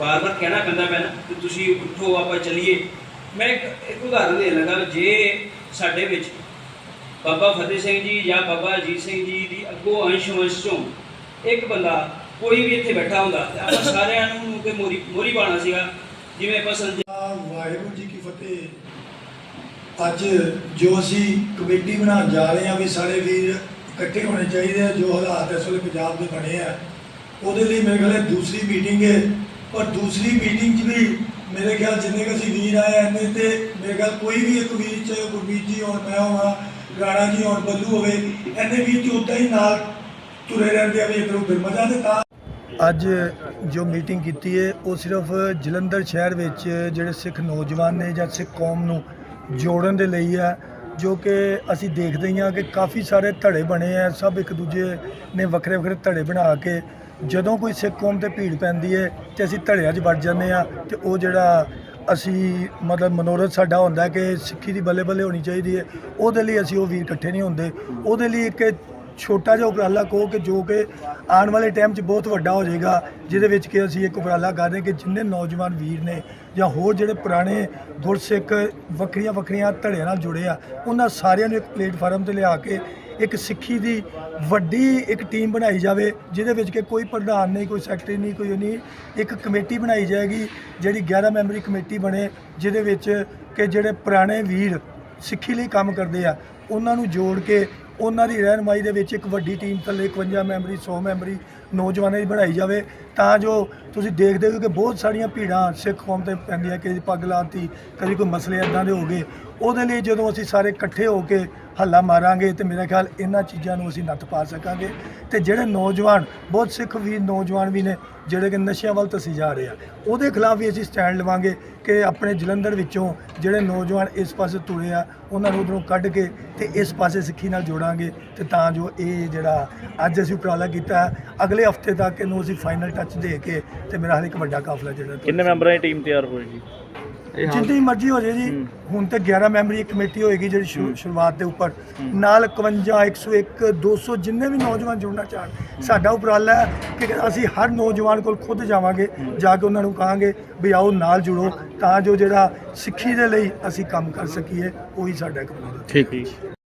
ਬਾਰ-ਬਾਰ ਕਹਿਣਾ ਪੈਂਦਾ ਪੈਣਾ ਕਿ ਤੁਸੀਂ ਉੱਠੋ, ਆਪਾਂ ਚੱਲੀਏ। ਮੈਂ ਇੱਕ ਇੱਕ ਉਦਾਹਰਨ ਦੇ ਲਗਾ ਜੇ ਸਾਡੇ ਵਿੱਚ ਬਾਬਾ ਫਤਿਹ ਸਿੰਘ ਜੀ ਜਾਂ ਬਾਬਾ ਅਜੀਤ ਸਿੰਘ ਜੀ ਦੀ ਅੱਗੋਂ ਅੰਸ਼ ਵੰਸ਼ ਚੋਂ ਇੱਕ ਬੰਦਾ ਕੋਈ ਵੀ ਇੱਥੇ ਬੈਠਾ ਹੁੰਦਾ ਤੇ ਆਪਾਂ ਸਾਰਿਆਂ ਨੂੰ ਕਿ ਮੋਰੀ ਮੋਰੀ ਪਾਣਾ ਸੀਗਾ, ਜਿਵੇਂ ਆਪਾਂ ਸੰਜ ਵਾਹਿਗੁਰੂ ਜੀ ਕੀ ਫਤਿਹ। ਅੱਜ ਜੋ ਅਸੀਂ ਕਮੇਟੀ ਬਣਾਉਣ ਜਾ ਰਹੇ ਹਾਂ ਵੀ ਸਾਰੇ ਵੀਰ ਇਕੱਠੇ ਹੋਣੇ ਚਾਹੀਦੇ ਆ, ਜੋ ਹਾਲਾਤ ਇਸ ਵੇਲੇ ਪੰਜਾਬ ਦੇ ਬਣੇ ਆ, ਉਹਦੇ ਲਈ ਮੇਰੇ ਖਿਆਲ ਦੂਸਰੀ ਮੀਟਿੰਗ ਹੈ। ਪਰ ਦੂਸਰੀ ਮੀਟਿੰਗ 'ਚ ਵੀ ਮੇਰੇ ਖਿਆਲ ਜਿੰਨੇ ਕੁ ਅਸੀਂ ਵੀਰ ਆਏ ਐਨੇ ਤੇ ਮੇਰੇ ਖਿਆਲ ਕੋਈ ਵੀ ਇੱਕ ਵੀਰ ਚਾਹੇ ਗੁਰਮੀਤ ਜੀ ਔਰ ਮੈਂ ਹੋਵਾਂ, ਰਾਣਾ ਜੀ ਔਰ ਬੱਲੂ ਹੋਵੇ ਐਨੇ ਵੀਰ ਜੀ ਉੱਦਾਂ ਹੀ ਨਾਲ ਤੁਰੇ ਰਹਿੰਦੇ ਆ ਵੀ ਇੱਧਰ ਉੱਧਰ ਮਜ਼ਾ ਤੇ ਤਾਂ ਅੱਜ ਜੋ ਮੀਟਿੰਗ ਕੀਤੀ ਹੈ ਉਹ ਸਿਰਫ ਜਲੰਧਰ ਸ਼ਹਿਰ ਵਿੱਚ ਜਿਹੜੇ ਸਿੱਖ ਨੌਜਵਾਨ ਨੇ ਜਾਂ ਸਿੱਖ ਕੌਮ ਨੂੰ ਜੋੜਨ ਦੇ ਲਈ ਹੈ ਜੋ ਕਿ ਅਸੀਂ ਦੇਖਦੇ ਹੀ ਹਾਂ ਕਿ ਕਾਫੀ ਸਾਰੇ ਧੜੇ ਬਣੇ ਆ, ਸਭ ਇੱਕ ਦੂਜੇ ਨੇ ਵੱਖਰੇ ਵੱਖਰੇ ਧੜੇ ਬਣਾ ਕੇ ਜਦੋਂ ਕੋਈ ਸਿੱਖ ਕੌਮ ਤੇ ਭੀੜ ਪੈਂਦੀ ਹੈ ਤੇ ਅਸੀਂ ਧੜਿਆਂ 'ਚ ਵੜ ਜਾਂਦੇ ਆ ਤੇ ਉਹ ਜਿਹੜਾ ਅਸੀਂ ਮਤਲਬ ਮਨੋਰਥ ਸਾਡਾ ਹੁੰਦਾ ਕਿ ਸਿੱਖੀ ਦੀ ਬੱਲੇ ਬੱਲੇ ਹੋਣੀ ਚਾਹੀਦੀ ਹੈ ਉਹਦੇ ਲਈ ਅਸੀਂ ਉਹ ਵੀਰ ਇਕੱਠੇ ਨਹੀਂ ਹੁੰਦੇ। ਉਹਦੇ ਲਈ ਇੱਕ ਛੋਟਾ ਜਿਹਾ ਉਪਰਾਲਾ ਕਹੋ ਕਿ ਜੋ ਕਿ ਆਉਣ ਵਾਲੇ ਟਾਈਮ 'ਚ ਬਹੁਤ ਵੱਡਾ ਹੋ ਜਾਏਗਾ, ਜਿਹਦੇ ਵਿੱਚ ਕਿ ਅਸੀਂ ਇੱਕ ਉਪਰਾਲਾ ਕਰ ਰਹੇ ਕਿ ਜਿੰਨੇ ਨੌਜਵਾਨ ਵੀਰ ਨੇ ਜਾਂ ਹੋਰ ਜਿਹੜੇ ਪੁਰਾਣੇ ਗੁਰਸਿੱਖ ਵੱਖਰੀਆਂ ਵੱਖਰੀਆਂ ਧੜਿਆਂ ਨਾਲ ਜੁੜੇ ਆ, ਉਹਨਾਂ ਸਾਰਿਆਂ ਨੂੰ ਇੱਕ ਪਲੇਟਫਾਰਮ ਤੇ ਲਿਆ ਕੇ ਇੱਕ ਸਿੱਖੀ ਦੀ ਵੱਡੀ ਇੱਕ ਟੀਮ ਬਣਾਈ ਜਾਵੇ, ਜਿਹਦੇ ਵਿੱਚ ਕਿ ਕੋਈ ਪ੍ਰਧਾਨ ਨਹੀਂ, ਕੋਈ ਸੈਕਟਰੀ ਨਹੀਂ, ਕੋਈ ਨਹੀਂ, ਇੱਕ ਕਮੇਟੀ ਬਣਾਈ ਜਾਏਗੀ, ਜਿਹੜੀ 11 ਮੈਂਬਰੀ ਕਮੇਟੀ ਬਣੇ, ਜਿਹਦੇ ਵਿੱਚ ਕਿ ਜਿਹੜੇ ਪੁਰਾਣੇ ਵੀਰ ਸਿੱਖੀ ਲਈ ਕੰਮ ਕਰਦੇ ਆ, ਉਹਨਾਂ ਨੂੰ ਜੋੜ ਕੇ ਉਹਨਾਂ ਦੀ ਰਹਿਨਮਾਈ ਦੇ ਵਿੱਚ ਇੱਕ ਵੱਡੀ ਟੀਮ ਥੱਲੇ 51 ਮੈਂਬਰੀ 100 ਮੈਂਬਰੀ ਨੌਜਵਾਨਾਂ ਦੀ ਬਣਾਈ ਜਾਵੇ। ਤਾਂ ਜੋ ਤੁਸੀਂ ਦੇਖਦੇ ਹੋ ਕਿ ਬਹੁਤ ਸਾਰੀਆਂ ਭੀੜਾਂ ਸਿੱਖ ਕੌਮ ਤੇ ਪੈਂਦੀਆਂ ਕਿ ਪੱਗ ਲਾਤੀ, ਕਦੀ ਕੋਈ ਮਸਲੇ ਇਦਾਂ ਦੇ ਹੋ ਗਏ। ਉਹਦੇ ਲਈ ਜਦੋਂ ਅਸੀਂ ਸਾਰੇ ਇਕੱਠੇ ਹੋ ਕੇ ਹੱਲਾ ਮਾਰਾਂਗੇ ਤੇ ਮੇਰਾ ਖਿਆਲ ਇਹਨਾਂ ਚੀਜ਼ਾਂ ਨੂੰ ਅਸੀਂ ਨੱਥ ਪਾ ਸਕਾਂਗੇ। ਤੇ ਜਿਹੜੇ ਨੌਜਵਾਨ, ਬਹੁਤ ਸਿੱਖ ਵੀ ਨੌਜਵਾਨ ਵੀ ਨੇ ਜਿਹੜੇ ਕਿ ਨਸ਼ਿਆਂ ਵੱਲ ਧੱਸੀ ਜਾ ਰਹੇ ਆ ਉਹਦੇ ਖਿਲਾਫ ਵੀ ਅਸੀਂ ਸਟੈਂਡ ਲਵਾਂਗੇ ਕਿ ਆਪਣੇ ਜਲੰਧਰ ਵਿੱਚੋਂ ਜਿਹੜੇ ਨੌਜਵਾਨ ਇਸ ਪਾਸੇ ਤੁਰੇ ਆ ਉਹਨਾਂ ਨੂੰ ਉਧਰੋਂ ਕੱਢ ਕੇ ਤੇ ਇਸ ਪਾਸੇ ਸਿੱਖੀ ਨਾਲ ਜੋੜਾਂਗੇ ਤੇ ਤਾਂ ਜੋ ਇਹ ਜਿਹੜਾ ਅੱਜ ਅਸੀਂ ਉਪਰਾਲਾ ਕੀਤਾ ਅਗਲੇ ਹਫ਼ਤੇ ਤੱਕ ਇਹਨੂੰ ਅਸੀਂ ਫਾਈਨਲ ਟੱਚ ਦੇ ਕੇ ਤੇ ਮੇਰਾ ਹਾਲ ਇੱਕ ਵੱਡਾ ਕਾਫਲਾ ਜਿਹੜਾ ਕਿੰਨੇ ਮੈਂਬਰਾਂ ਦੀ ਟੀਮ ਤਿਆਰ ਹੋਈ ਜੀ ਜਿੰਨੀ ਮਰਜ਼ੀ ਹੋ ਜੇ ਜੀ ਹੁਣ ਤੇ 11 ਮੈਂਬਰੀ ਇੱਕ ਕਮੇਟੀ ਹੋਏਗੀ ਜਿਹੜੀ ਸ਼ੁਰੂ- ਸ਼ੁਰੂਆਤ ਦੇ ਉੱਪਰ। ਨਾਲ 51 101 200 ਜਿੰਨੇ ਵੀ ਨੌਜਵਾਨ ਜੁੜਨਾ ਚਾਹਣ। ਸਾਡਾ ਉਪਰਾਲਾ ਹੈ ਕਿ ਅਸੀਂ ਹਰ ਨੌਜਵਾਨ ਕੋਲ ਖੁਦ ਜਾਵਾਂਗੇ ਜਾ ਕੇ ਉਹਨਾਂ ਨੂੰ ਕਹਾਂਗੇ ਵੀ ਆਓ ਨਾਲ ਜੁੜੋ ਤਾਂ ਜੋ ਜਿਹੜਾ ਸਿੱਖੀ ਦੇ ਲਈ ਅਸੀਂ ਕੰਮ ਕਰ ਸਕੀਏ ਉਹੀ ਸਾਡਾ ਇੱਕ ਉਪਰਾਲਾ ਠੀਕ। ਜੀ